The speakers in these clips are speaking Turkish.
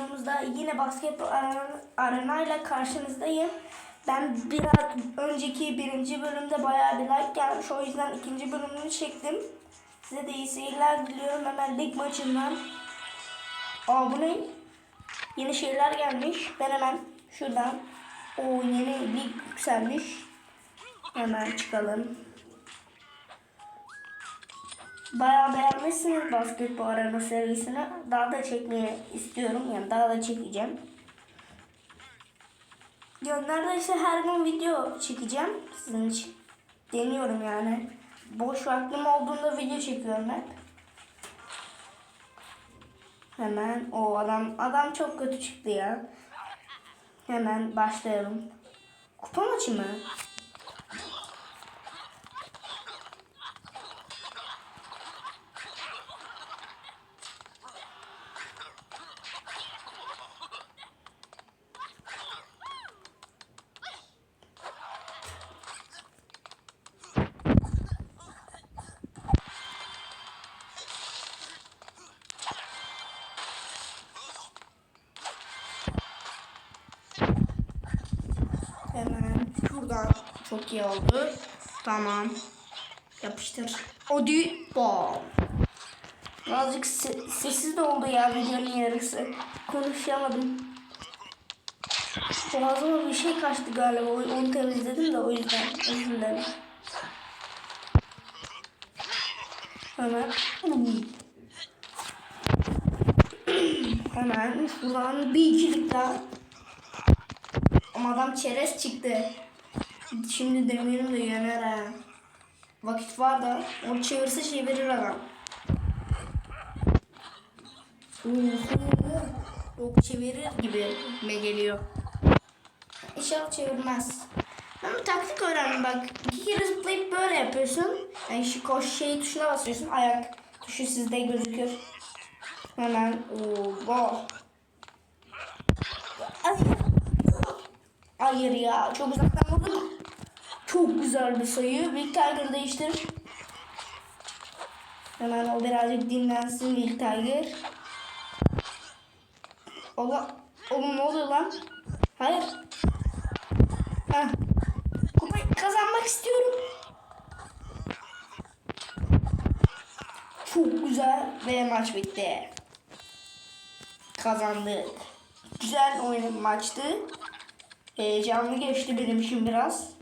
videomuzda yine basketbol arena- karşınızdayım. Ben biraz önceki birinci bölümde bayağı bir like gelmiş. O yüzden ikinci bölümünü çektim. Size de iyi seyirler diliyorum. Hemen lig maçından. Aa bu ne? Yeni şeyler gelmiş. Ben hemen şuradan. O yeni lig yükselmiş. Hemen çıkalım. Bayağı beğenmişsiniz basketbol arena serisini. Daha da çekmeyi istiyorum. Yani daha da çekeceğim. Ya neredeyse her gün video çekeceğim sizin için. Deniyorum yani. Boş vaktim olduğunda video çekiyorum hep. Hemen o adam adam çok kötü çıktı ya. Hemen başlayalım. Kupa maçı mı? Çok iyi oldu. Tamam. Yapıştır. Hadi. Bam. Birazcık se- sessiz de oldu ya videonun yarısı. Konuşamadım. Boğazıma bir şey kaçtı galiba. Onu temizledim de o yüzden. Özür dilerim. Hemen. Hemen şuradan bir ikilik daha. Ama adam çerez çıktı. Şimdi demirim de yener ha. Vakit var da o çevirse çevirir adam. Oho. Yok çevirir gibi me geliyor. İnşallah çevirmez. Ben bir taktik öğrendim bak. İki kere zıplayıp böyle yapıyorsun. Yani şu koş şey tuşuna basıyorsun. Ayak tuşu sizde gözükür. Hemen. Oo, Hayır. Ya. Çok vurdum. Çok güzel bir sayı. Big Tiger değiştir. Hemen o birazcık dinlensin Big Tiger. Ola, oğlum ne oluyor lan? Hayır. Heh. Kupayı kazanmak istiyorum. Çok güzel ve maç bitti. Kazandık. Güzel oyun maçtı. Heyecanlı geçti benim için biraz.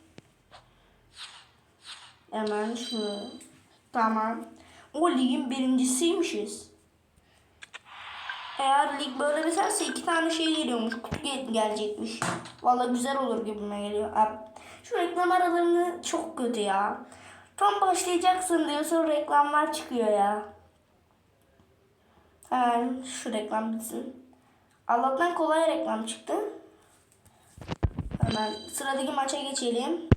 Hemen şu. Tamam. O ligin birincisiymişiz. Eğer lig böyle biterse iki tane şey geliyormuş. Kutu gel- gelecekmiş. Vallahi güzel olur gibime geliyor. Şu reklam aralarını çok kötü ya. Tam başlayacaksın diyor sonra reklamlar çıkıyor ya. Hemen şu reklam bitsin. Allah'tan kolay reklam çıktı. Hemen sıradaki maça geçelim.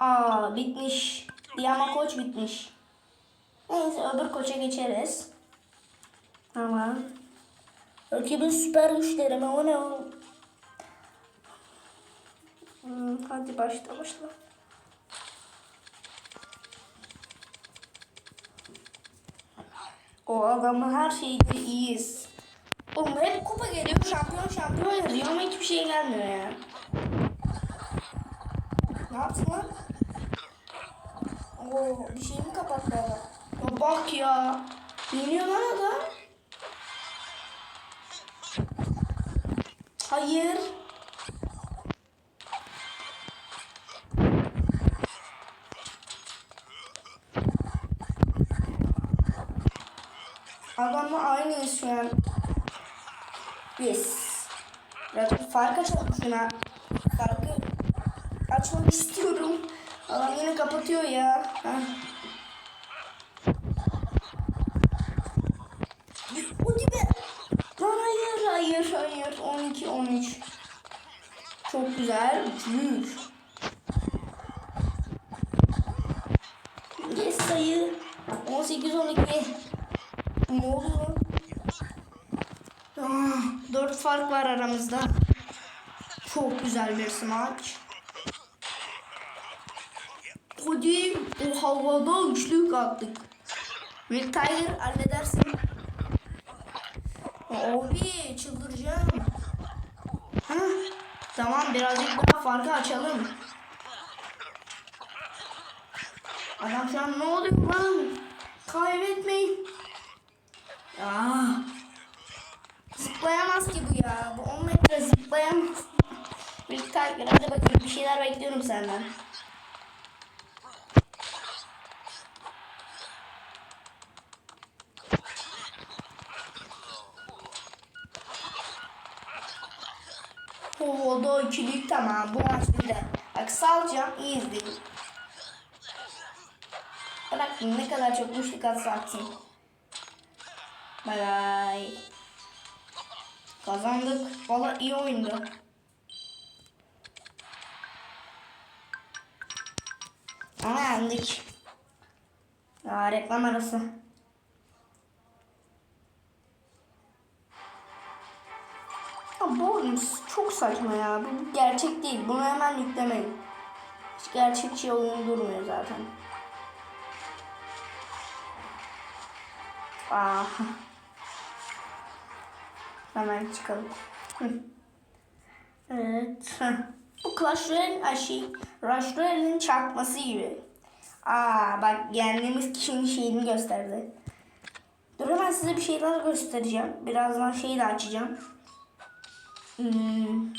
Aa bitmiş. Diyama koç bitmiş. Neyse öbür koça geçeriz. Tamam. Rakibin süper güçleri mi? O ne o? Hmm, hadi başla başla. O adamın her şeyde iyiyiz. Oğlum hep kupa geliyor, şampiyon şampiyon yazıyor ama hiçbir şey gelmiyor ya. Ne yaptın lan? Oo, bir şey mi kapattı? Ya bak ya. Yeniyor lan adam. Hayır. Adamla aynıyız şu an. Yes. Biraz fark açalım şuna. Farkı açmak istiyorum. Adam yine kapatıyor ya. Ha. O gibi. Lan hayır hayır hayır. 12 13. Çok güzel. Büyük. Yes sayı. 18 12. Ne oluyor? Ah, 4 fark var aramızda. Çok güzel bir smaç. O havada üçlük attık. Will Tiger halledersin. Abi çıldıracağım. Hah, tamam birazcık daha farkı açalım. Adam şu an ne oluyor lan? Kaybetmeyin. Aa, zıplayamaz ki bu ya. Bu 10 metre zıplayamaz. Bir takip hadi bakayım bir şeyler bekliyorum senden. Oo da ikilik tamam bu maç bizde. Bak salacağım iyi izleyin. Bırakın ne kadar çok müşrik atsa atsın. Bay bay. Kazandık. Valla iyi oyundu. Ama yendik. Aa, reklam arası. Saçma ya. Bu gerçek değil. Bunu hemen yüklemeyin. Hiç gerçekçi oyun durmuyor zaten. Aa. Hemen çıkalım. Evet. Bu Clash Royale ay şey, Rush Royale'in çarpması gibi. Aa bak yendiğimiz kişinin şeyini gösterdi. Dur hemen size bir şeyler göstereceğim. Birazdan şeyi de açacağım. Hmm.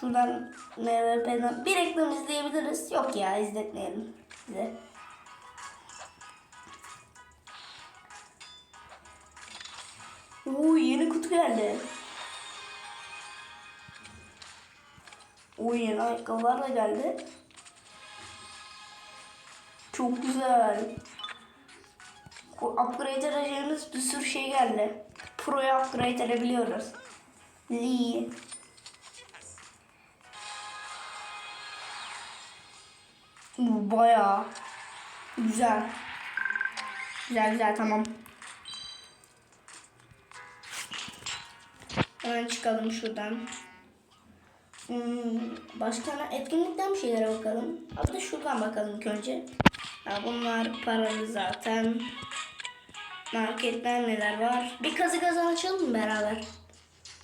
Şuradan MVP'den bir reklam izleyebiliriz. Yok ya izletmeyelim size. Oo yeni kutu geldi. O yeni ayakkabılar da geldi. Çok güzel. Upgrade edeceğimiz bir sürü şey geldi. Pro'ya upgrade edebiliyoruz. Lee. Bu bayağı güzel. Güzel güzel tamam. Hemen çıkalım şuradan. Hmm, başka ne- etkinlikten bir şeylere bakalım. Hatta şuradan bakalım ilk önce. Ha, bunlar paralı zaten. Marketten neler var? Bir kazı kazan açalım mı beraber?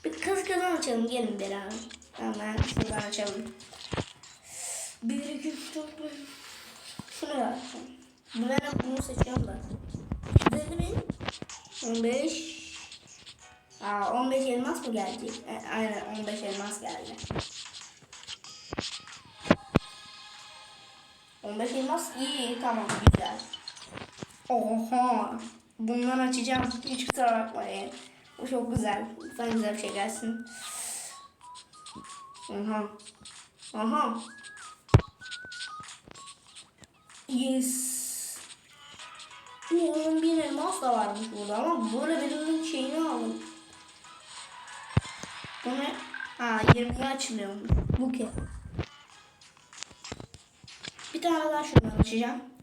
Bir kazı kazan açalım gelin beraber. Hemen şuradan açalım. 1, 2, 3, 4, 5. Şunu ben bunu seçiyorum da. 150 bin. 15. Aa 15 elmas mı gelecek? E, aynen 15 elmas geldi. 15 elmas iyi tamam güzel. Oha. Bunları açacağım. Hiç kusura bakmayın. Bu çok güzel. Lütfen güzel bir şey gelsin. Aha. Aha. Yes. Bu onun bir elmas da varmış burada ama böyle birinin şeyini aldım. Bu ne? Ha 20'ye açılıyormuş. Bu ki. Bir tane daha şuradan açacağım.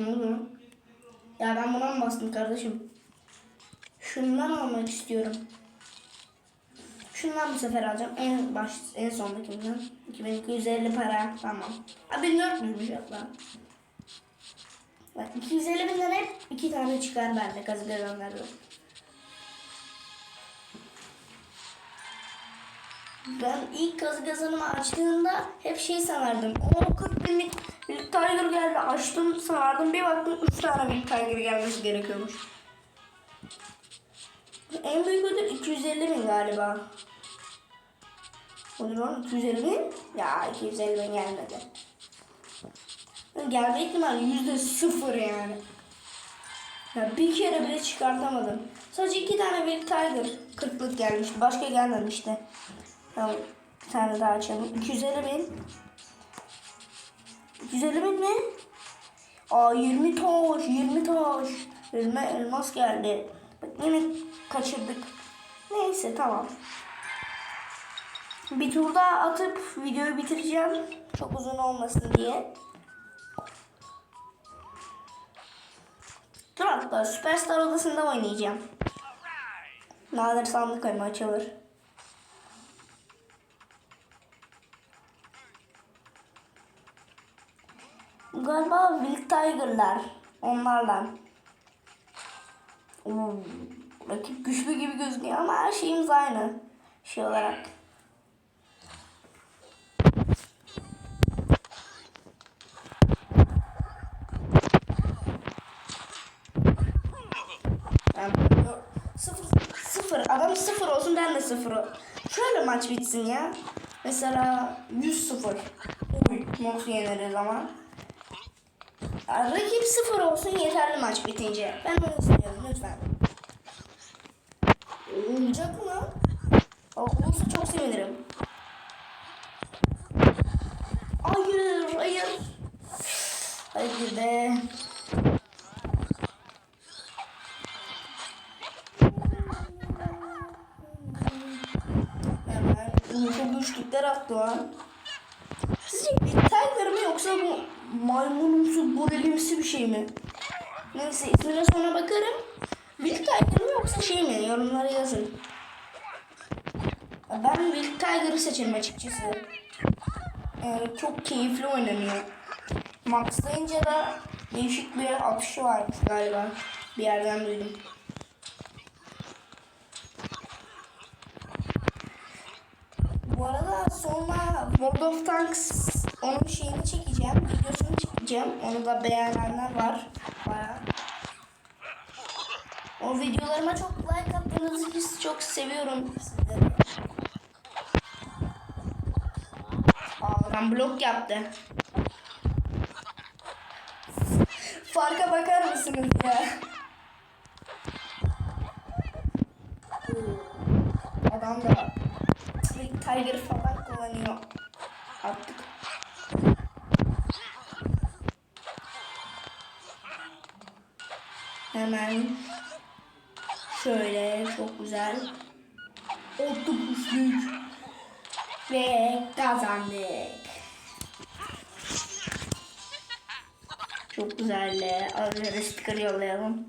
Ne lan? Ya ben buna mı bastım kardeşim? Şundan almak istiyorum. Şundan bu sefer alacağım. En baş en sondakinden. 2250 para. Tamam. Ha 1400'müş hatta. Bak 250 binden hep iki tane çıkar bende kazı kazanlarda. Ben ilk kazı kazanımı açtığımda hep şey sanardım. O 40 binlik Milk Tiger geldi. Açtım sanardım. Bir baktım 3 tane Milk Tiger gelmesi gerekiyormuş. En büyük ödül 250 bin galiba. O ne lan 250 bin? Ya 250 bin gelmedi. Gelme ihtimali yüzde sıfır yani. Ya bir kere bile çıkartamadım. Sadece iki tane Milk Tiger 40'lık gelmişti. Başka gelmemişti. Tamam. Bir tane daha açalım. 250 bin. 250 bin mi? Aa 20 taş, 20 taş. Elma, elmas geldi. Bak yine kaçırdık. Neyse tamam. Bir tur daha atıp videoyu bitireceğim. Çok uzun olmasın diye. Dur hatta Süperstar odasında oynayacağım. Nadir sandık ayımı açılır. Galiba Wild Tiger'lar. Onlardan. Hmm, rakip güçlü gibi gözüküyor ama her şeyimiz aynı şey olarak. Sıfır, sıfır. Adam sıfır olsun ben de sıfır. Şöyle maç bitsin ya. Mesela 100-0. Uy, nasıl yeneriz ama. Rakip sıfır olsun yeterli maç bitince. Ben onu istiyorum lütfen. Olacak mı? Olursa çok sevinirim. Hayır, hayır. Hayır be. Hemen çok güçlükler attı lan. Sizce bir Tiger mı yoksa bu maymunumsu gorelimsi bir şey mi? Neyse ismine sonra bakarım. Will Tiger mı yoksa şey mi? Yorumlara yazın. Ben Will Tiger'ı seçerim açıkçası. Yani çok keyifli oynanıyor. Maxlayınca da değişik bir atışı varmış galiba. Bir yerden duydum. Bu arada sonra World of Tanks onun şeyini çekeceğim, videosunu çekeceğim. Onu da beğenenler var. Bayağı. O videolarıma çok like attığınız için çok seviyorum sizleri. Ben blok yaptı. Farka bakar mısınız ya? Ve kazandık. Çok güzel. Araya sticker yollayalım.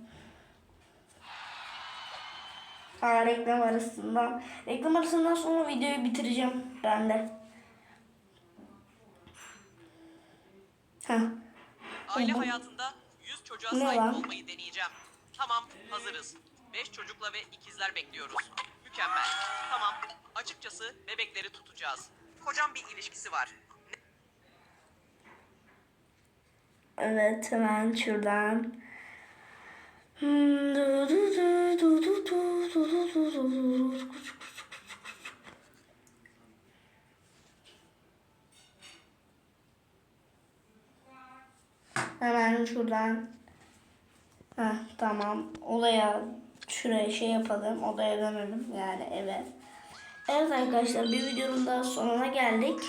Aa, reklam arasından. Reklam arasından sonra videoyu bitireceğim ben de. Ha. Aile Bu- hayatında 100 çocuğa Ne sahip olmayı deneyeceğim. Tamam, hazırız. 5 çocukla ve ikizler bekliyoruz. Mükemmel. Tamam. Açıkçası bebekleri tutacağız. Kocam bir ilişkisi var. Evet hemen şuradan. Hemen şuradan. Heh, tamam. Olaya şuraya şey yapalım. Odaya dönelim. Yani eve. Evet arkadaşlar bir videonun daha sonuna geldik.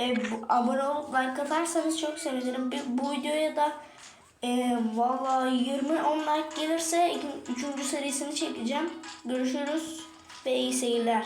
E, bu, abone olup like atarsanız çok sevinirim. Bir, bu videoya da e, valla 20-10 like gelirse 3. serisini çekeceğim. Görüşürüz ve iyi seyirler.